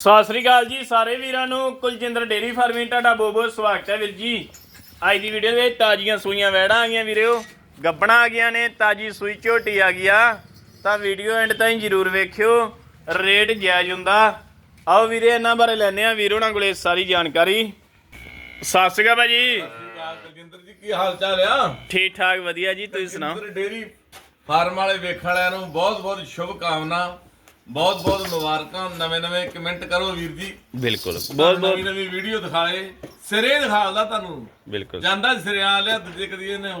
ਸਤਿ ਸ੍ਰੀ ਅਕਾਲ ਜੀ ਸਾਰੇ ਵੀਰਾਂ ਨੂੰ। ਕੁਲਜਿੰਦਰ ਡੇਰੀ ਫਾਰਮਿੰਗ ਤੁਹਾਡਾ ਬਹੁਤ ਬਹੁਤ ਸਵਾਗਤ ਹੈ ਵੀਰ ਜੀ। ਅੱਜ ਦੀ ਵੀਡੀਓ ਵਿੱਚ ਤਾਜ਼ੀਆਂ ਸੂਈਆਂ ਵੈੜਾਂ ਆ ਗਈਆਂ ਵੀਰਿਓ ਗੱਬਣਾ ਆ ਗਈਆਂ ਨੇ ਤਾਜੀ ਸੂਈ ਝੋਟੀ ਆ ਗਿਆ ਤਾਂ ਵੀਡੀਓ ਐਂਡ ਤਾਈਂ ਜਰੂਰ ਵੇਖਿਓ। ਰੇਟ ਜਾਇਜ਼ ਹੁੰਦਾ। ਆਓ ਵੀਰੇ ਇਹਨਾਂ ਬਾਰੇ ਲੈਣੇ ਆ ਵੀਰ ਉਹਨਾਂ ਕੋਲੇ ਸਾਰੀ ਜਾਣਕਾਰੀ। ਸਤਿ ਸ੍ਰੀ ਅਕਾਲ ਭਾਜੀ। ਕੁਲਜਿੰਦਰ ਜੀ ਕੀ ਹਾਲ ਚਾਲ ਆ? ਠੀਕ ਠਾਕ ਵਧੀਆ ਜੀ ਤੁਸੀਂ ਸੁਣਾਓ? ਡੇਰੀ ਫਾਰਮ ਵਾਲੇ ਵੇਖਣ ਵਾਲਿਆਂ ਨੂੰ ਬਹੁਤ ਬਹੁਤ ਸ਼ੁਭ ਕਾਮਨਾ ਬਹੁਤ ਬਹੁਤ ਮੁਬਾਰਕਾਂ ਨਵੇਂ ਨਵੇਂ ਕਮੈਂਟ ਕਰੋ ਵੀਰ ਜੀ। ਬਿਲਕੁਲ ਬਹੁਤ ਬਹੁਤ ਨਵੀਂ ਨਵੀਂ ਵੀਡੀਓ ਦਿਖਾਏ ਸਿਰੇ ਦਿਖਾਉਂਦਾ ਤੁਹਾਨੂੰ। ਬਿਲਕੁਲ। ਜਾਂਦਾ ਸਿਰੇ ਆ ਲਿਆ ਦੂਜੇ ਕਦੀ ਇਹਨੇ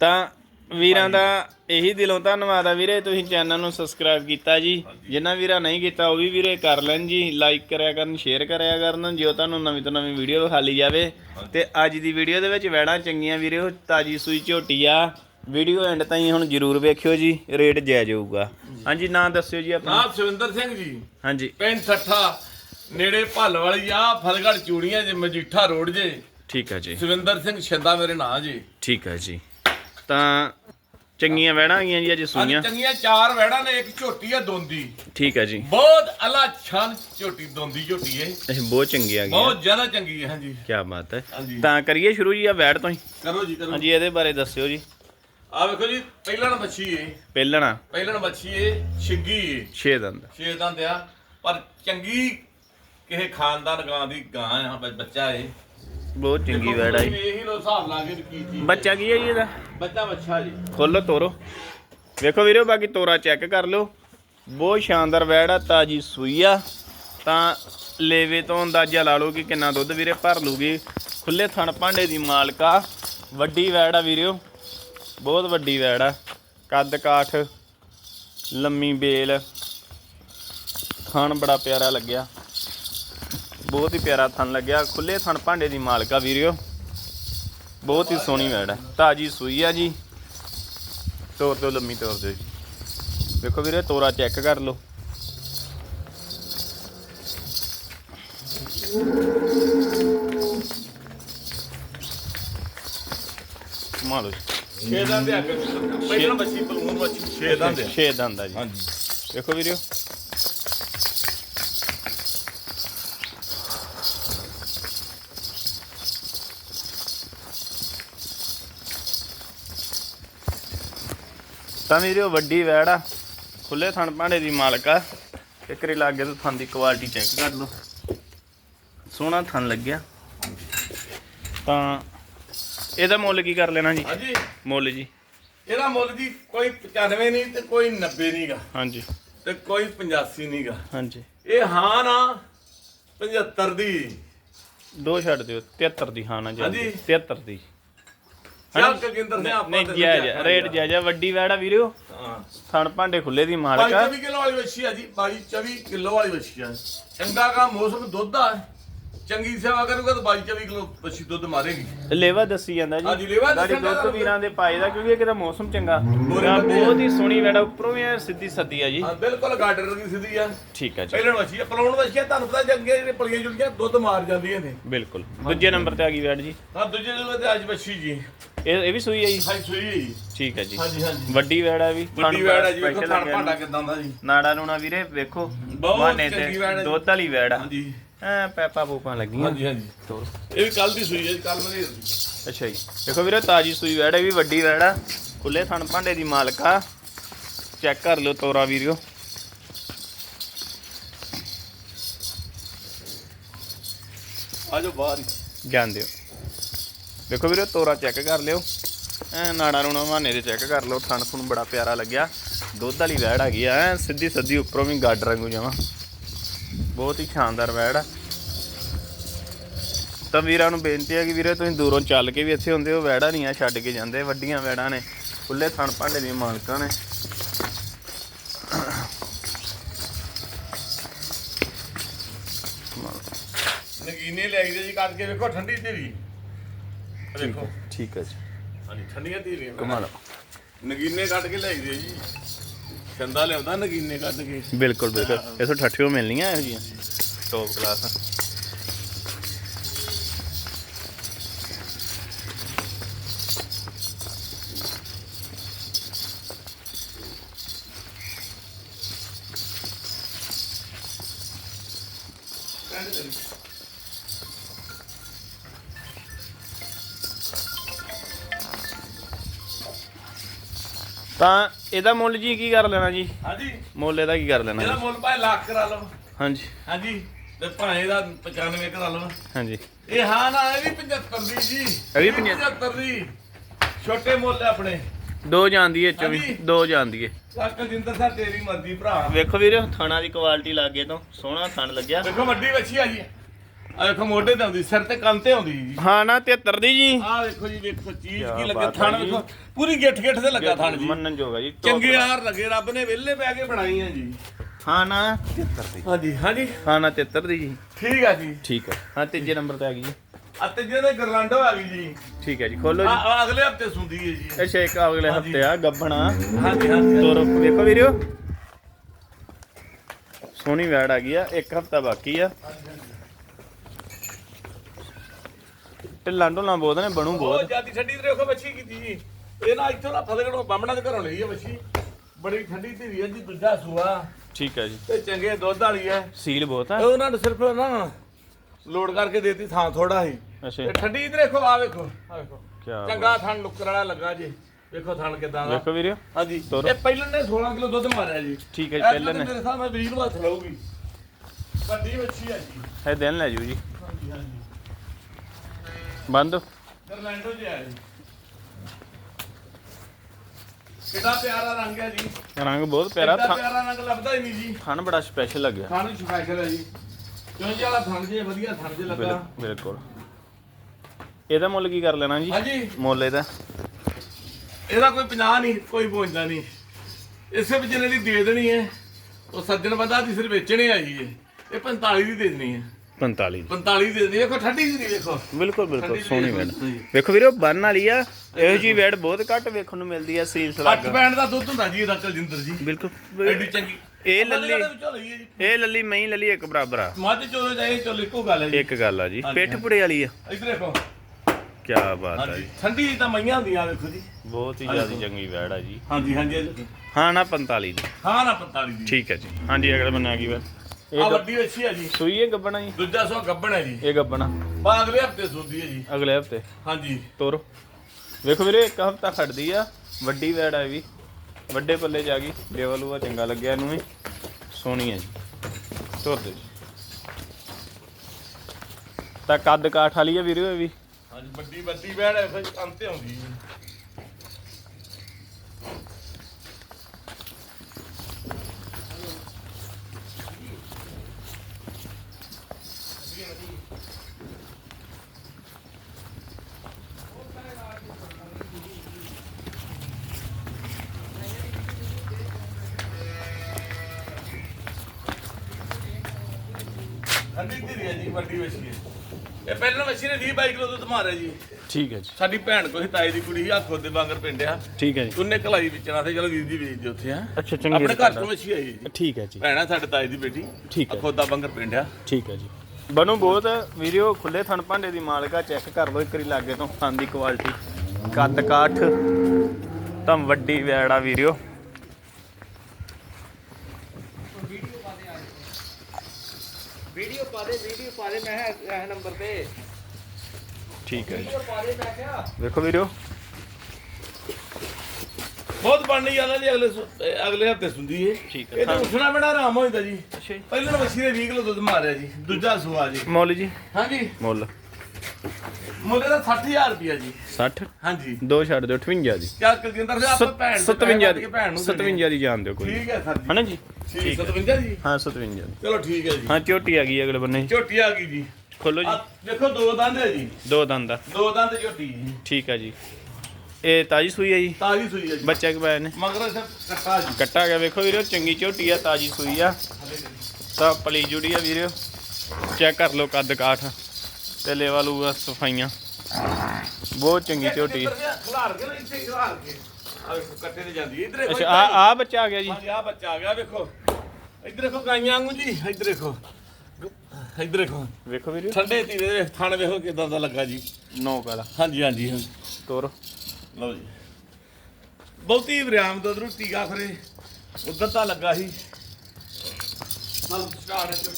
ਤਾਂ ਵੀਰਾਂ ਦਾ ਇਹੀ ਦਿਲੋਂ ਧੰਨਵਾਦ ਆ ਵੀਰੇ ਤੁਸੀਂ ਚੈਨਲ ਨੂੰ ਸਬਸਕ੍ਰਾਈਬ ਕੀਤਾ ਜੀ। ਜਿਨ੍ਹਾਂ ਵੀਰਾਂ ਨਹੀਂ ਕੀਤਾ ਉਹ ਵੀ ਵੀਰੇ ਕਰ ਲੈਣ ਜੀ। ਲਾਈਕ ਕਰਿਆ ਕਰਨ ਸ਼ੇਅਰ ਕਰਿਆ ਕਰਨ ਜਿਉ ਤੁਹਾਨੂੰ ਨਵੀਂ ਤੋਂ ਨਵੀਂ ਵੀਡੀਓ ਵਿਖਾਲੀ ਜਾਵੇ। ਤੇ ਅੱਜ ਦੀ ਵੀਡੀਓ ਦੇ ਵਿੱਚ ਵੈੜਾਂ ਚੰਗੀਆਂ ਵੀਰੇ ਉਹ ਤਾਜੀ ਸੂਈ ਝੋਟੀ ਆ। ਵੀਡੀਓ ਐਂਡ ਤਾਈਂ ਹੁਣ ਜਰੂਰ ਵੇਖਿਓ ਜੀ ਰੇਟ ਜਾਇਜ਼ ਹੋਊਗਾ। ਹਾਂਜੀ ਨਾਂ ਦੱਸਿਓ ਜੀ ਆਪਣਾ। ਨਾਮ ਸੁਵਿੰਦਰ ਸਿੰਘ ਜੀ। ਹਾਂਜੀ। ਪਿੰਡ ਸੱਠਾ ਨੇੜੇ ਭੱਲ ਵਾਲੀ ਆ ਫਤਿਹਗੜ੍ਹ ਚੂੜੀਆਂ ਜੇ ਮਜੀਠਾ ਰੋਡ ਜੇ। ਠੀਕ ਹੈ ਜੀ। ਸੁਵਿੰਦਰ ਸਿੰਘ ਛਿੰਦਾ ਮੇਰੇ ਨਾਂ ਜੀ। ਠੀਕ ਹੈ ਜੀ। ਤਾਂ ਚੰਗੀਆਂ ਆ ਗਈਆਂ ਜੀ ਅੱਜ ਅੱਜ ਸੂਈਆਂ ਚੰਗੀਆਂ ਚਾਰ ਵੈੜਾਂ ਨੇ ਇੱਕ ਝੋਟੀ ਆ ਦੋਂਦੀ। ਠੀਕ ਹੈ ਜੀ। ਬਹੁਤ ਅਲਾ ਛਾਨ ਝੋਟੀ ਦੋਂਦੀ ਝੋਟੀ ਏ। ਇਹ ਬਹੁਤ ਚੰਗੀਆਂ ਆ ਗਈਆਂ ਬਹੁਤ ਜ਼ਿਆਦਾ ਚੰਗੀ ਹੈ ਹਾਂਜੀ। ਕੀ ਬਾਤ ਹੈ। ਹਾਂਜੀ। ਤਾਂ ਕਰੀਏ ਸ਼ੁਰੂ ਜੀ ਆ ਵੈੜ ਤੋਂ ਹੀ। ਕਰੋ ਜੀ ਕਰੋ। ਹਾਂਜੀ ਇਹਦੇ ਬਾਰੇ ਦੱਸਿਓ ਜੀ। ਆ ਵੇਖੋ ਜੀ ਪਹਿਲਣ ਬੱਚੀ ਏ। ਪਹਿਲਣਾ। ਪਹਿਲਣ ਬੱਚੀ ਏ ਛਿੱਗੀ ਏ। 6 ਦੰਦ। ਛੇ ਦੰਦ ਆ ਪਰ ਚੰਗੀ ਕਿਸੇ ਖਾਨਦਾਨ ਗਾਂ ਦੀ ਗਾਂ ਆ ਬ- ਬੱਚਾ ਏ। ਬਹੁਤ ਚੰਗੀ ਵੈੜ ਆਈ ਇਹੀ ਲੋ ਹਿਸਾਬ ਲਾ ਕੇ ਕੀ ਚੀਜ਼ ਬੱਚਾ ਕੀ ਹੈ ਜੀ ਇਹਦਾ? ਬੱਚਾ ਬੱਚਾ ਜੀ। ਖੋਲੋ ਤੋਰੋ। ਵੇਖੋ ਵੀਰੋ ਬਾਕੀ ਤੋਰਾ ਚੈੱਕ ਕਰ ਲਓ। ਬਹੁਤ ਸ਼ਾਨਦਾਰ ਵੈੜ ਆ ਤਾਜੀ ਸੂਈ ਆ। ਤਾਂ ਲੇਵੇ ਤੋਂ ਅੰਦਾਜ਼ਾ ਲਾ ਲਓ ਕਿ ਕਿੰਨਾ ਦੁੱਧ ਵੀਰੇ ਭਰ ਲੂਗੀ। ਖੁੱਲੇ ਥਣ ਭਾਂਡੇ ਦੀ ਮਾਲਕਾ। ਵੱਡੀ ਵੈੜ ਆ ਵੀਰਿਓ ਬਹੁਤ ਵੱਡੀ ਵੈੜ ਆ। ਕੱਦ ਕਾਠ, ਲੰਮੀ ਬੇਲ, ਥਣ ਬੜਾ ਪਿਆਰਾ ਲੱਗਿਆ। ਬਹੁਤ ਹੀ ਪਿਆਰਾ ਥਣ ਲੱਗਿਆ। ਖੁੱਲੇ ਥਣ ਭਾਂਡੇ ਦੀ ਮਾਲਕਾ ਵੀਰਿਓ। ਬਹੁਤ ਹੀ ਸੋਹਣੀ ਵੈੜ ਹੈ ਤਾਜੀ ਸੂਈ ਆ ਜੀ। ਤੋਰ ਤੋਂ ਲੰਮੀ ਤੋਰ ਦਿਓ ਜੀ। ਦੇਖੋ ਵੀਰੇ, ਤੋਰਾ ਚੈੱਕ ਕਰ ਲਓ। ਘੁਮਾ ਲਓ ਜੀ। ਛੇ ਦੰਦ ਆ ਕੇ ਪਹਿਲਣ ਬੱਚੀ ਬਲੂਨ ਬੱਚੀ ਛੇ ਦੰਦ ਆ। ਛੇ ਦੰਦ ਆ ਜੀ। ਹਾਂਜੀ। ਵੇਖੋ ਵੀਰਿਓ। ਤਾਂ ਵੀਰਿਓ ਵੱਡੀ ਵੈੜ ਆ। ਖੁੱਲੇ ਥਣ ਭਾਂਡੇ ਦੀ ਮਾਲਕ ਆ। ਇੱਕ ਰੀ ਲਾਗੇ ਤੋਂ ਥਣ ਦੀ ਕੁਆਲਿਟੀ ਚੈੱਕ ਕਰ ਲਓ। ਸੋਹਣਾ ਥਣ ਲੱਗਿਆ। ਤਾਂ ਇਹਦਾ ਮੁੱਲ ਕੀ ਕਰ ਲੈਣਾ ਜੀ? ਹਾਂਜੀ। ਮੁੱਲ ਜੀ। ਇਹਦਾ ਮੁੱਲ ਜੀ ਕੋਈ 95 ਨਹੀਂ ਤੇ ਕੋਈ 90 ਨਹੀਂਗਾ। ਹਾਂਜੀ। ਤੇ ਕੋਈ 85 ਨਹੀਂਗਾ। ਹਾਂਜੀ। ਇਹ ਹਾਂ ਨਾ 75 ਦੀ। ਦੋ ਛੱਡ ਦਿਓ 73 ਦੀ ਹਾਂ ਨਾ ਜੀ। ਹਾਂਜੀ। 73 ਦੀ। ਚੱਲ ਕਜਿੰਦਰ ਸਿੰਘ ਆਪਾਂ ਨਹੀਂ ਜਾਇਜ਼ ਰੇਟ ਜਾਇਜ਼ ਵੱਡੀ ਵੈੜਾ ਵੀਰਿਓ ਹਾਂ। ਥਣ ਭਾਂਡੇ ਖੁੱਲੇ ਦੀ ਮਾਲਕ ਬਾਈ ਆ 24 ਕਿਲੋ ਵਾਲੀ ਵੱਛੀ ਆ ਜੀ ਬਾਈ 24 ਕਿਲੋ ਵਾਲੀ ਵੱਛੀ ਆ। ਚੰਗਾ ਕਾ ਮੌਸਮ ਦੁੱਧ ਆ। ਚੰਗੀ ਸੇਵਾ ਕਰੂਗਾ ਤਾਂ ਬਾਈ 24 ਕਿਲੋ ਵੱਛੀ ਦੁੱਧ ਮਾਰੇਗੀ। ਲੇਵਾ ਦੱਸੀ ਜਾਂਦਾ ਜੀ। ਹਾਂਜੀ, ਲੇਵਾ ਗਾੜੀ ਦੱਸਣ ਦਾ ਦੁੱਧ ਵੀਰਾਂ ਦੇ ਪਾਏ ਦਾ ਕਿਉਂਕਿ ਕਿਤੇ ਮੌਸਮ ਚੰਗਾ। ਤਾਂ ਆ। ਬਹੁਤ ਹੀ ਸੋਹਣੀ ਵੈੜਾ ਉੱਪਰੋਂ ਵੀ ਐਨ ਸਿੱਧੀ ਸੱਦੀ ਆ ਜੀ। ਹਾਂ ਬਿਲਕੁਲ ਗਾਰਡਰ ਦੀ ਸਿੱਧੀ ਆ। ਠੀਕ ਆ ਜੀ। ਪਹਿਲਣ ਵੱਛੀ ਆ ਪਲਾਉਣ ਵੱਛੀ ਆ ਤੁਹਾਨੂੰ ਪਤਾ ਜੰਗੇ ਜਿਹੜੇ ਪਲੀਆਂ ਜੁਲੀਆਂ ਦੁੱਧ ਮਾਰ ਜਾਂਦੀਆਂ ਨੇ। ਬਿਲਕੁਲ। ਦੂਜੇ ਨੰਬਰ ਤੇ ਆ ਗਈ ਵੈੜ ਜੀ। ਹਾਂ ਦੂਜੇ ਦਿਨ ਤੇ ਅੱਜ ਵੱਛੀ ਜੀ। ਇਹ ਇਹ ਵੀ ਸੂਈ ਆ ਜੀ? ਹਾਈ ਸੂਈ ਹੈ ਜੀ। ਠੀਕ ਹੈ ਜੀ। ਹਾਂਜੀ ਹਾਂਜੀ। ਵੱਡੀ ਵੈੜਾ ਵੀ। ਵੱਡੀ ਵੈੜ ਆ ਜੀ ਵੇਖੋ special ਥਣ ਭਾਂਡਾ ਕਿਦਾਂ ਦਾ ਜੀ। ਨਾੜਾ ਨੂਣਾ ਵੀਰੇ ਵੇਖੋ। ਬਹੁਤ ਮਾਨੇ ਚੰਗੀ ਤੇ ਵੈੜ ਆ ਜੀ। ਦੁੱਧ ਵਾਲੀ ਵੈੜ ਆ। ਹਾਂਜੀ। ਐ ਪੈਪਾ ਪੂਪਾਂ ਲੱਗੀਆਂ। ਹਾਂਜੀ ਹਾਂਜੀ। ਤੋਰ ਇਹ ਵੀ ਕੱਲ ਦੀ ਸੂਈ ਹੈ ਕੱਲ ਮਨੇ ਅੱਛਾ ਜੀ। ਦੇਖੋ ਵੀਰੇ ਤਾਜੀ ਸੂਈ ਵੈੜ ਹੈ ਵੀ ਵੱਡੀ ਵੈੜ ਆ। ਖੁੱਲੇ ਥਣ ਭਾਂਡੇ ਦੀ ਮਾਲਕ ਚੈੱਕ ਕਰ ਲਿਓ ਤੋਰਾ ਵੀਰਿਓ ਆ ਜਾਓ ਬਾਹਰ ਹੀ। ਜਾਣ ਦਿਓ ਦੇਖੋ ਵੀਰੇ ਤੋਰਾ ਚੈੱਕ ਕਰ ਲਿਓ। ਐ ਨਾੜਾ ਨੂਣਾ ਮਾਨੇ ਦੇ ਚੈੱਕ ਕਰ ਲਓ। ਥਣ ਥਣ ਬੜਾ ਪਿਆਰਾ ਲੱਗਿਆ। ਦੁੱਧ ਵਾਲੀ ਵੈੜ ਹੈਗੀ ਆ। ਐ ਸਿੱਧੀ ਸੱਦੀ ਉੱਪਰੋਂ ਵੀ ਗੱਡ ਰੰਗੂ ਜਾਵਾਂ ਬਹੁਤ ਹੀ ਸ਼ਾਨਦਾਰ ਵੈੜ ਆ। ਤਾਂ ਵੀਰਾਂ ਨੂੰ ਬੇਨਤੀ ਹੈ ਕਿ ਵੀਰੇ ਤੁਸੀਂ ਦੂਰੋਂ ਚੱਲ ਕੇ ਵੀ ਇੱਥੇ ਹੁੰਦੇ ਹੋ ਵੈੜਾ ਨਹੀਂ ਆ ਛੱਡ ਕੇ ਜਾਂਦੇ ਵੱਡੀਆਂ ਵੈੜਾਂ ਨੇ ਖੁੱਲੇ ਥਣ ਭਾਂਡੇ ਦੀਆਂ ਮਾਲਕਾਂ ਨੇ। ਨਗੀਨੇ ਲੈ ਗਏ ਜੀ ਕੱਟ ਕੇ ਵੇਖੋ ਠੰਡੀ ਧੀਰੀ ਵੇਖੋ। ਠੀਕ ਹੈ ਜੀ। ਹਾਂਜੀ ਠੰਡੀਆਂ ਧੀਰੀਆਂ ਕਮਾ ਲਓ ਨਗੀਨੇ ਕੱਟ ਕੇ ਲੈ ਗਏ ਜੀ। ਛੰਦਾ ਲਿਆਉਂਦਾ ਨਗੀਨੇ ਕੱਟ ਕੇ। ਬਿਲਕੁਲ ਬਿਲਕੁਲ। ਇਥੋਂ ਠੱਠੀਆਂ ਮਿਲਣੀਆਂ ਇਹੋ ਜੀਆਂ ਟੌਪ ਕਲਾਸ ਤਾਂ ਇਹਦਾ ਮੁੱਲ ਜੀ ਕੀ ਕਰ ਲੈਣਾ ਜੀ? ਹਾਂਜੀ। ਮੁੱਲ ਇਹਦਾ ਕੀ ਕਰ ਲੈਣਾ ਇਹਦਾ? ਮੁੱਲ ਭਾਵੇਂ ਲੱਖ ਕਰਾ ਲਓ। ਹਾਂਜੀ। ਹਾਂਜੀ। ਤੇ ਭਾਵੇਂ ਦਾ 95 ਕਰਾ ਲਓ। ਹਾਂਜੀ। ਇਹ ਹਾਂ ਨਾ ਇਹ ਵੀ 75 ਦੀ ਜੀ। ਇਹ ਵੀ 75 ਦੀ। ਛੋਟੇ ਮੁੱਲ ਆਪਣੇ। ਦੋ ਜਾਂਦੀ ਚੌਵੀ। ਹਾਂਜੀ। ਦੋ ਜਾਂਦੀ ਹੈ ਕਾਕਾ ਜਿੰਦਰ ਸਾਹਿਬ ਤੇਰੀ ਮਰਜ਼ੀ ਭਰਾ। ਵੇਖੋ ਵੀਰ ਥਾਣਾ ਦੀ ਕੁਆਲਿਟੀ ਲਾਗੇ ਤੋਂ। ਸੋਹਣਾ ਥਣ ਲੱਗਿਆ। ਦੇਖੋ ਵੱਡੀ ਵੱਛੀ ਆ ਜੀ। ਆ ਵੇਖੋ ਮੋਢੇ ਤੇ ਆਉਂਦੀ ਸਿਰ ਤੇ ਕੰਨ ਤੇ ਆਉਂਦੀ ਜੀ। ਹਾਂ ਨਾ 73 ਦੀ ਜੀ। ਆ ਵੇਖੋ ਜੀ ਵੇਖੋ ਚੀਜ਼ ਕਿਆ ਕੀ ਲੱਗੇ ਬਾਤ ਥਣ ਹੈ ਜੀ। ਵੇਖੋ ਪੂਰੀ ਗਿੱਠ ਗਿੱਠ ਤੇ ਲੱਗਾ ਥਣ ਜੀ। ਮੰਨਣ ਜੋਗਾ ਜੀ ਚੰਗੇ ਯਾਰ ਲੱਗੇ ਰੱਬ ਨੇ ਵਿਹਲੇ ਪੈ ਕੇ ਬਣਾਈ ਆ ਜੀ। ਹਾਂ ਨਾ 73 ਦੀ। ਹਾਂਜੀ ਹਾਂਜੀ। ਹਾਂ ਨਾ 73 ਦੀ ਜੀ। ਠੀਕ ਆ ਜੀ। ਠੀਕ ਹੈ ਹਾਂ ਤੀਜੇ ਨੰਬਰ ਤੇ ਆ ਗਈ ਜੀ। ਆ ਤੇ ਜਿਹਦੇ ਗਰਲਾਂਡੋ ਆ ਗਈ ਜੀ। ਠੀਕ ਹੈ ਜੀ ਖੋਲੋ ਆ ਜੀ। ਆ ਅਗਲੇ ਹਫ਼ਤੇ ਸੁੰਦੀ ਹੈ ਜੀ। ਅੱਛਾ ਇੱਕ ਅਗਲੇ ਹਫ਼ਤੇ ਆ ਗੱਬਣਾ। ਹਾਂਜੀ ਹਾਂਜੀ। ਤੋਰ ਵੇਖੋ ਵੀਰਿਓ। ਸੋਹਣੀ ਵੈੜ ਆ ਗਈ ਆ ਇੱਕ ਹਫਤਾ ਬਾਕੀ ਆ। ਢਿੱਲਾਂ ਢੁੱਲਾਂ ਬਹੁਤ ਨੇ ਬਣੂ ਬਹੁਤ। ਬਹੁਤ ਜਿਆਦੀ ਠੰਡੀ ਤੇ ਦੇਖੋ ਬੱਚੀ ਕੀਤੀ ਜੀ। ਇਹ ਨਾ ਇੱਥੋਂ ਨਾ ਫਤਿਹਗੜ੍ਹੋਂ ਬਾਹਮਣਾ ਦੇ ਘਰੋਂ ਲਈ ਹੈ ਬੱਚੀ ਬੜੀ ਠੰਡੀ ਧੀਰੀ ਹੈ ਜੀ ਦੂਜਾ ਸੂਆ। ਠੀਕ ਹੈ ਜੀ। ਤੇ ਚੰਗੇ ਦੁੱਧ ਵਾਲੀ ਹੈ ਸੀਲ ਬਹੁਤ ਆ। ਤੇ ਉਹਨਾਂ ਨੇ ਸਿਰਫ ਨਾ ਲੋਡ ਕਰਕੇ ਦੇਤੀ ਥਾਂ ਥੋੜਾ ਹੀ। ਅੱਛਾ। ਤੇ ਠੰਡੀ ਤੇ ਦੇਖੋ ਆ ਵੇਖੋ ਆ ਵੇਖੋ। ਚੰਗਾ ਥਣ ਨੁੱਕਰ ਵਾਲਾ ਲੱਗਾ ਜੀ। ਵੇਖੋ ਥਣ ਕਿਦਾਂ ਦਾ। ਵੇਖੋ ਵੀਰਿਓ। ਹਾਂਜੀ। ਤੋਰੋ। ਇਹ ਪਹਿਲਾਂ ਨੇ 16 ਕਿਲੋ ਦੁੱਧ ਮਾਰਿਆ ਜੀ। ਠੀਕ ਹੈ ਜੀ, ਪਹਿਲਾਂ ਨੇ। ਮੇਰੇ ਸਾਹਮਣੇ 20 ਨੂੰ ਹੱਥ ਲਾਊਗੀ। ਵੱਡੀ ਬੱਚੀ ਹੈ ਜੀ। ਇਹ ਦਿਨ ਲੈ ਜੂ ਜੀ। ਹਾਂਜੀ ਹਾਂਜੀ। ਬੰਦ। ਗਰਲੈਂਡੋ ਜੀ ਆ ਜੀ। ਪਿਆਰਾ ਰੰਗ ਹੈ ਜੀ। ਰੰਗ ਬਹੁਤ ਪਿਆਰਾ ਥਾਂ- ਪਿਆਰਾ ਰੰਗ ਲੱਭਦਾ ਹੀ ਨਹੀਂ ਜੀ। ਥਣ ਬੜਾ ਸਪੈਸ਼ਲ ਲੱਗਿਆ। ਖਾਣ ਸਪੈਸ਼ਲ ਹੈ ਜੀ। ਚੁੰਝ ਵਾਲਾ ਥਣ ਜੇ ਵਧੀਆ ਥਣ ਜੇ ਲੱਗਾ। ਬਿਲ- ਬਿਲਕੁਲ। ਇਹਦਾ ਮੁੱਲ ਕੀ ਕਰ ਲੈਣਾ ਜੀ? ਹਾਂਜੀ। ਮੁੱਲ ਇਹਦਾ। ਇਹਦਾ ਕੋਈ 50 ਨਹੀਂ ਕੋਈ ਪਹੁੰਚਦਾ ਨਹੀਂ। ਇਸੇ ਵਿੱਚ ਜਿਹੜੀ ਦੇ ਦੇਣੀ ਹੈ ਉਹ ਸੱਜਣ ਬੰਦਾ ਦੀ ਸਿਰ ਵੇਚਣੇ ਆਈ ਹੈ। ਇਹ 45 ਦੀ ਦੇ ਦੇਣੀ ਹੈ। 45 ਦੀ। 45 ਦੀ ਦੇ ਦੇਣੀ ਹੈ ਦੇਖੋ ਠੱਡੀ ਜੀ ਦੇਖੋ। ਬਿਲਕੁਲ ਬਿਲਕੁਲ ਠੰਡੀ ਸੋਹਣੀ ਜੀ ਵੈੜ ਜੀ। ਵੇਖੋ ਵੀਰੋ ਬੰਨ ਵਾਲੀ ਆ ਇਹੋ ਜੀ ਵੈੜ ਬਹੁਤ ਘੱਟ ਵੇਖਣ ਨੂੰ ਮਿਲਦੀ ਆ ਸੀਲ ਅੱਠ ਸਲੱਗ ਬੈਂਡ ਦਾ ਦੁੱਧ ਹੁੰਦਾ ਜੀ ਇਹਦਾ ਕਲਜਿੰਦਰ ਜੀ। ਬਿਲਕੁਲ। ਐਡੀ ਚੰਗੀ। ਇਹ ਉਹਨਾਂ ਲੱਲੀ ਦੇ ਵਿੱਚੋਂ ਲਈ ਹੈ ਜੀ। ਇਹ ਲੱਲੀ ਮਹੀਂ ਲੱਲੀ ਇੱਕ ਬਰਾਬਰ ਆ। ਮੱਝ ਚੋਲੇ ਜਾਏ ਚੋਲ ਇੱਕੋ ਗੱਲ ਹੈ ਜੀ। ਇੱਕ ਗੱਲ ਆ ਜੀ। ਹਾਂਜੀ, ਪਿੱਠ ਹਾਂਜੀ। ਪੁੜੇ ਵਾਲੀ ਆ। ਇੱਧਰ ਦੇਖੋ। ਕੀ ਬਾਤ ਆ ਹਾਂਜੀ। ਜੀ। ਠੰਡੀ ਤਾਂ ਮਈਆਂ ਹੁੰਦੀਆਂ ਵੇਖੋ ਜੀ। ਬਹੁਤ ਹੀ ਜ਼ਿਆਦਾ ਚੰਗੀ ਵੈੜ ਆ ਜੀ। ਹਾਂਜੀ ਹਾਂਜੀ। ਇਹ ਦੇਖੋ। ਹਾਂ ਨਾ 45 ਦੀ। ਹਾਂ ਨਾ 45 ਦੀ। ਠੀਕ ਹੈ ਜੀ। ਹਾਂਜੀ ਅਗਲੇ ਬੰਨੇ ਆ ਗਈ ਵੈੜ ਆ ਇਹ ਗੱਬ- ਵੱਡੀ ਅੱਛੀ ਹੈ ਜੀ। ਸੂਈ ਹੈ ਗੱਬਣਾ ਜੀ? ਦੂਜਾ ਸੋ ਗੱਬਣ ਹੈ ਜੀ। ਇਹ ਗੱਬਣਾ। ਬਾ ਅਗਲੇ ਹਫ਼ਤੇ ਸੁਣਦੀ ਹੈ ਜੀ। ਅਗਲੇ ਹਫ਼ਤੇ? ਹਾਂਜੀ। ਤੋਰੋ। ਵੇਖੋ ਵੀਰੇ ਇੱਕ ਹਫਤਾ ਖੜਦੀ ਆ ਵੱਡੀ ਵੈੜ ਆ ਇਹ ਵੀ। ਵੱਡੇ ਪੱਲੇ ਜਾ ਗਈ। ਲੇਵਲ ਉਹ ਚੰਗਾ ਲੱਗਿਆ ਇਹਨੂੰ ਵੀ। ਸੋਹਣੀ ਹੈ ਜੀ। ਤੋਰ ਦੇ ਜੀ। ਤਾਂ ਕੱਦ ਕਾਠ ਵਾਲੀ ਆ ਵੀਰੇ ਇਹ ਵੀ। ਹਾਂਜੀ ਵੱਡੀ ਵੱਡੀ ਬੈੜ ਹੈ ਫਿਰ ਕੰਮ ਤੇ ਆਉਂਦੀ ਹੈ ਠੰਡੀ ਧੀਰੀ ਹੈ ਜੀ ਵੱਡੀ ਵਛੀ ਹੈ। ਇਹ ਪਹਿਲਾਂ ਵਛੀ ਨੇ 20 22 ਕਿਲੋ ਦੁੱਧ ਮਾਰਿਆ ਜੀ। ਠੀਕ ਹੈ ਜੀ। ਸਾਡੀ ਭੈਣ ਕੋਈ ਤਾਈ ਦੀ ਕੁੜੀ ਆ ਖੁਦ ਦੇ ਵਾਂਗਰ ਪਿੰਡਿਆ ਠੀਕ ਹੈ ਜੀ। ਉਹਨੇ ਕਲਾਈ ਵੇਚਣਾ ਤੇ ਚਲੋ ਵੀਰ ਦੀ ਵੇਚ ਦੇ ਉੱਥੇ ਆ ਅੱਛਾ ਚੰਗੀ ਆਪਣੇ ਘਰ ਤੋਂ ਵਛੀ ਆਈ ਜੀ। ਠੀਕ ਹੈ ਜੀ। ਭੈਣਾ ਸਾਡੇ ਤਾਈ ਦੀ ਬੇਟੀ ਠੀਕ ਹੈ। ਖੁਦ ਦਾ ਵਾਂਗਰ ਪਿੰਡਿਆ ਠੀਕ ਹੈ ਜੀ। ਬਣੂ ਬਹੁਤ ਵੀਡੀਓ ਖੁੱਲੇ ਥਣ ਭਾਂਡੇ ਦੀ ਮਾਲਕਾ ਚੈੱਕ ਕਰ ਲਓ ਇੱਕ ਵਾਰੀ ਲਾਗੇ ਤੋਂ ਥਣ ਦੀ ਕੁਆਲਿਟੀ ਕੱਦ ਕਾਠ। ਤਾਂ ਵੱਡੀ ਵੈੜਾ ਵੀਡੀਓ ਪਾ ਦੇ ਵੀਡੀਓ ਪਾ ਦੇ ਮੈਂ ਕਿਹਾ ਇਹ ਨੰਬਰ ਤੇ। ਠੀਕ ਹੈ ਜੀ। ਵੀਡੀਓ ਪਾ ਦੇ ਮੈਂ ਕਿਹਾ। ਵੇਖੋ ਵੀਡੀਓ ਬਹੁਤ ਬਣਨੀ ਜਾਂਦਾ ਜੀ ਅਗਲੇ ਸੁ- ਅਗਲੇ ਹਫ਼ਤੇ ਸੁੰਦੀ ਏ। ਠੀਕ ਹੈ। ਇਹ ਤਾਂ ਉੱਠਣਾ ਬੜਾ ਆਰਾਮ ਹੋ ਜਾਂਦਾ ਜੀ। ਅੱਛਾ ਜੀ। ਪਹਿਲਾਂ ਵਛੀ ਨੇ 20 ਕਿਲੋ ਦੁੱਧ ਮਾਰਿਆ ਜੀ ਦੂਜਾ ਸੂਆ ਜੀ। ਮੁੱਲ ਜੀ। ਹਾਂਜੀ। ਮੁੱਲ। ਮੁੱਲ ਦਾ 60000 ਰੁਪਿਆ ਜੀ। 60 ਹਾਂਜੀ। ਦੋ ਛੱਡ ਦਿਓ 58 ਦੀ ਕਿਆ ਕਲਜਿੰਦਰ ਜੀ ਆਪਾਂ ਭੈਣ ਦੇ 57 ਪੈਸੇ ਦੀ ਕੱਢ ਕੇ ਭੈਣ ਨੂੰ 57 ਦੀ ਜਾਣ ਦਿਓ ਕੋਈ। ਠੀਕ ਹੈ ਸਰ ਜੀ। ਹਨਾ ਜੀ? ਠੀਕ 57 ਜੀ? ਹਾਂ 57 ਦੀ ਚਲੋ ਠੀਕ ਹੈ ਜੀ। ਹਾਂ ਝੋਟੀ ਆ ਗਈ ਅਗਲੇ ਬੰਨੇ। ਝੋਟੀ ਆ ਗਈ ਜੀ। ਖੋਲੋ ਆ ਜੀ ਦੇਖੋ ਦੋ ਦੰਦ ਹੈ ਜੀ। ਦੋ ਦੰਦ ਦਾ ਦੋ ਦੰਦ ਝੋਟੀ ਜੀ। ਠੀਕ ਹੈ ਜੀ। ਇਹ ਤਾਜੀ ਸੂਈ ਹੈ ਜੀ? ਤਾਜੀ ਸੂਈ ਹੈ ਜੀ। ਬੱਚਾ ਕਿ ਪਾਇਆ ਨੇ ਮਗਰ ਇਸੇ ਕੱਟਾ ਜੀ। ਕੱਟਾ ਗਿਆ। ਵੇਖੋ ਵੀਰੋ ਚੰਗੀ ਝੋਟੀ ਆ ਤਾਜੀ ਸੂਈ ਆ। ਤਾਂ ਪਲੀ ਜੁੜੀ ਆ ਵੀਰੋ। ਚੈੱਕ ਕਰ ਲਓ ਕੱਦ ਕਾਠ। ਤੇ ਲੇਵਾ ਲੂਗਾ ਸਫਾਈਆਂ। ਬਹੁਤ ਚੰਗੀ ਝੋਟੀ। ਖਿਲਾਰ ਕੇ ਨਾ ਇੱਥੇ ਖਿਲਾਰ ਕੇ ਆ ਵੇਖੋ ਕੱਟੇ ਤੇ ਜਾਂਦੀ ਇੱਧਰ ਅੱਛਾ ਆ ਆ ਬੱਚਾ ਆ ਗਿਆ ਜੀ। ਹਾਂਜੀ ਆ ਬੱਚਾ ਆ ਗਿਆ ਵੇਖੋ। ਇੱਧਰ ਦੇਖੋ ਗਾਈਆਂ ਵਾਂਗੂ ਜੀ ਇੱਧਰ ਦੇਖੋ ਇੱਧਰ ਦੇਖੋ ਵੇਖੋ ਵੀਰੋ। ਠੰਡੇ ਧੀਰੇ ਦੇ ਥਣ ਵੇਖੋ ਕਿਦਾਂ ਦਾ ਲੱਗਾ ਜੀ। ਨੌ ਕਾਲਾ ਹਾਂਜੀ ਹਾਂਜੀ ਹਾਂਜੀ। ਤੋਰ। ਲਓ ਜੀ। ਬਹੁਤੀ ਵਿਰਾਮ ਦੁੱਧ ਨੂੰ ਟੀਕਾ ਖਰੇ। ਉਧਰ ਤਾਂ ਲੱਗਾ ਸੀ। ਨਾਲ ਸਟਾਰਟ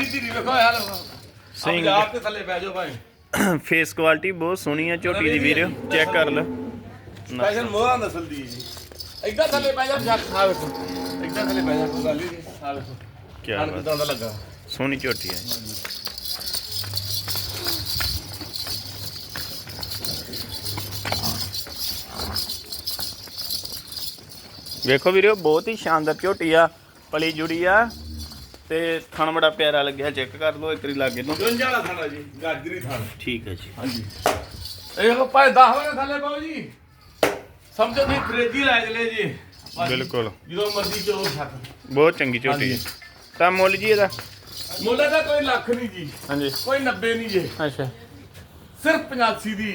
ਠੰਡੀ ਧੀਰੀ ਵੇਖੋ ਯਾਰ ਸਿੰਘ। ਆਪ ਤੇ ਥੱਲੇ ਬਹਿ ਜਾਓ ਭਾਈ। ਫੇਸ ਕੁਆਲਿਟੀ ਬਹੁਤ ਸੋਹਣੀ ਆ ਝੋਟੀ ਦੀ ਵੀਰ। ਚੈੱਕ ਕਰ ਲਓ। ਸਪੈਸ਼ਲ ਮੋਹਰਾ ਨਸਲ ਦੀ ਜੀ। ਇੱਦਾਂ ਥੱਲੇ ਬਹਿ ਜਾ ਜੱਟ ਆ ਵੇਖੋ। ਇੱਦਾਂ ਥੱਲੇ ਬਹਿ ਜਾ ਕੋਈ ਗੱਲ ਹੀ ਨਹੀਂ ਆ ਵੇਖੋ। ਕੀ ਖਾਣ ਬਾਤ। ਕਿਦਾਂ ਦਾ ਲੱਗਾ। ਸੋਹਣੀ ਝੋਟੀ ਹੈ ਵੇਖੋ ਵੀਰੋ ਬਹੁਤ ਹੀ ਸ਼ਾਨਦਾਰ ਝੋਟੀ ਆ ਪਲੀ ਜੁੜੀ ਆ। ਤੇ ਥਣ ਬੜਾ ਪਿਆਰਾ ਲੱਗਿਆ ਚੈੱਕ ਕਰ ਲਓ ਇੱਕ ਵਾਰੀ ਲਾਗੇ ਜੁੰਝ ਵਾਲਾ ਖਾਣਾ ਜੀ ਗਾਜਰੀ ਖਾਣਾ ਠੀਕ ਹੈ ਜੀ। ਹਾਂਜੀ। ਇਹ ਕੋ ਭਾਈ 10 ਵਜੇ ਥੱਲੇ ਪਾਓ ਜੀ। ਸਮਝੋ ਤੁਸੀਂ ਫ੍ਰਿਜ ਲੈ ਚਲੇ ਜੀ। ਬਿਲਕੁਲ। ਜਦੋਂ ਮਰਜ਼ੀ ਚਲੋ ਛੱਕ ਬਹੁਤ ਚੰਗੀ ਝੋਟੀ ਹੈ। ਤਾਂ ਮੁੱਲ ਜੀ ਇਹਦਾ? ਮੁੱਲ ਦਾ ਕੋਈ ਲੱਖ ਨਹੀਂ ਜੀ। ਹਾਂਜੀ। ਕੋਈ 90 ਨਹੀਂ ਜੀ। ਅੱਛਾ। ਸਿਰਫ 85 ਦੀ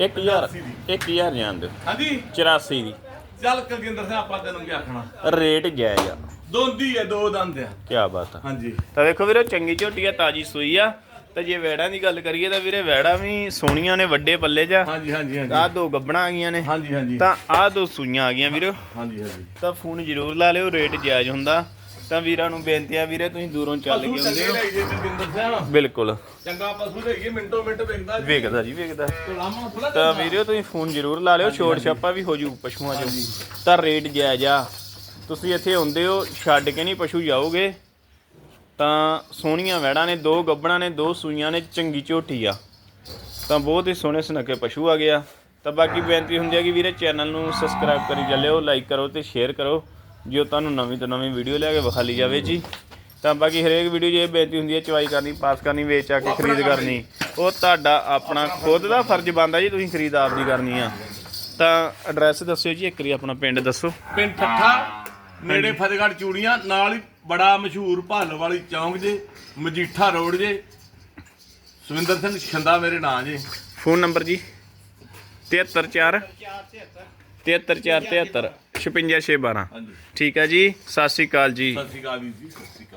ਹੈ 1000 1000 ਜਾਣ ਦਿਓ। ਹਾਂਜੀ। 84 ਦੀ। ਚੱਲ ਕਲਗਿੰਦਰ ਸਿੰਘ ਆਪਾਂ ਤੈਨੂੰ ਕੀ ਆਖਣਾ? ਰੇਟ ਜਾਇਜ਼ ਆ। ਦੋਂਦੀ ਹੈ ਦੋ ਦੰਦ ਆ। ਕੀ ਬਾਤ ਆ। ਹਾਂਜੀ। ਤਾਂ ਵੇਖੋ ਵੀਰੇ ਚੰਗੀ ਝੋਟੀ ਆ ਤਾਜੀ ਸੂਈ ਆ। ਤੇ ਜੇ ਵੈੜਾਂ ਦੀ ਗੱਲ ਕਰੀਏ ਤਾਂ ਵੀਰੇ ਵੈੜਾਂ ਵੀ ਸੋਹਣੀਆਂ ਨੇ ਵੱਡੇ ਪੱਲੇ 'ਚ ਹਾਂਜੀ ਹਾਂਜੀ ਆਹ ਹਾਂਜੀ ਦੋ ਗੱਬਣਾ ਆ ਗਈਆਂ ਨੇ। ਹਾਂਜੀ ਹਾਂਜੀ। ਤਾਂ ਆਹ ਦੋ ਸੂਈਆਂ ਆ ਗਈਆਂ ਵੀਰੋ। ਹਾਂਜੀ ਹਾਂਜੀ। ਤਾਂ ਫੋਨ ਜ਼ਰੂਰ ਲਾ ਲਿਓ ਰੇਟ ਜਾਇਜ਼ ਹੁੰਦਾ। ਤਾਂ ਵੀਰਾਂ ਨੂੰ ਬੇਨਤੀ ਆ ਵੀਰੇ ਤੁਸੀਂ ਦੂਰੋਂ ਚੱਲ ਪਸ਼ੂ ਕੇ ਆਉਂਦੇ ਚੰਗੇ ਹੋ ਸਿੰਘ ਬਿਲਕੁਲ। ਚੰਗਾ ਪਸ਼ੂ ਲਈਏ ਮਿੰਟੋ ਮਿੰਟ ਵੇਖਦਾ ਜੀ। ਵੇਖਦਾ ਜੀ ਵੇਖਦਾ। ਲਾਮਾ ਥੋੜਾ ਤਾਂ ਵੀਡੀਓ ਤੁਸੀਂ ਫੋਨ ਜ਼ਰੂਰ ਲਾ ਲਿਓ ਛੋਟ ਛਾਪਾ ਵੀ ਹੋ ਜੂ ਪਸ਼ੂਆਂ 'ਚ। ਤਾਂ ਰੇਟ ਜਾਇਜ਼ ਆ। ਤੁਸੀਂ ਇੱਥੇ ਆਉਂਦੇ ਹੋ, ਛੱਡ ਕੇ ਨਹੀਂ ਪਸ਼ੂ ਜਾਓਗੇ, ਤਾਂ ਸੋਹਣੀਆਂ ਵੈੜਾਂ ਨੇ, ਦੋ ਗੱਬਣਾ ਨੇ, ਦੋ ਸੂਈਆਂ ਨੇ, ਚੰਗੀ ਝੋਟੀ ਆ। ਤਾਂ ਬਹੁਤ ਹੀ ਸੋਹਣੇ ਸੁਨੱਖੇ ਪਸ਼ੂ ਆ ਗਿਆ ਤਾਂ ਬਾਕੀ ਬੇਨਤੀ ਹੁੰਦੀ ਹੈ ਕਿ ਵੀਰੇ ਚੈਨਲ ਨੂੰ ਸਬਸਕ੍ਰਾਈਬ ਕਰੀ ਚੱਲਿਓ ਲਾਈਕ ਕਰੋ ਤੇ ਸ਼ੇਅਰ ਕਰੋ, ਜੋ ਤੁਹਾਨੂੰ ਨਵੀਂ ਤੋਂ ਨਵੀਂ ਵੀਡੀਓ ਲਿਆ ਕੇ ਵਿਖਾਲੀ ਜਾਵੇ ਜੀ। ਤਾਂ ਬਾਕੀ ਹਰੇਕ ਵੀਡੀਓ 'ਚ ਇਹ ਬੇਨਤੀ ਹੁੰਦੀ ਹੈ ਚਵਾਈ ਕਰਨੀ, ਪਾਸ ਕਰਨੀ, ਵੇਚ ਆ ਕੇ ਖਰੀਦ ਕਰਨੀ। ਉਹ ਤੁਹਾਡਾ ਆਪਣਾ ਖੁਦ ਦਾ ਫਰਜ਼ ਬਣਦਾ ਜੀ, ਤੁਸੀਂ ਖਰੀਦ ਆਪ ਦੀ ਕਰਨੀ ਆ। ਤਾਂ ਐਡਰੈਸ ਦੱਸਿਓ ਜੀ, ਇੱਕ ਵਾਰੀ ਆਪਣਾ ਪਿੰਡ ਦੱਸੋ। ਪਿੰਡ ਠੱਠਾ ਨੇੜੇ ਫਤਿਹਗੜ੍ਹ ਚੂੜੀਆਂ ਨਾਲ ਹੀ ਬੜਾ ਮਸ਼ਹੂਰ ਭਾਲ ਵਾਲੀ ਚੌਂਕ ਜੇ ਮਜੀਠਾ ਰੋਡ ਜੇ। ਸੁਵਿੰਦਰ ਸਿੰਘ ਛੰਦਾ ਮੇਰੇ ਨਾਂ ਜੇ। ਫੋਨ ਨੰਬਰ ਜੀ। 734 73473 56612 ਹਾਂਜੀ। ਠੀਕ ਹੈ ਜੀ। ਸਤਿ ਸ਼੍ਰੀ ਅਕਾਲ ਜੀ। ਸਤਿ ਸ਼੍ਰੀ ਅਕਾਲ ਵੀਰ ਜੀ ਸਤਿ ਸ਼੍ਰੀ ਅਕਾਲ।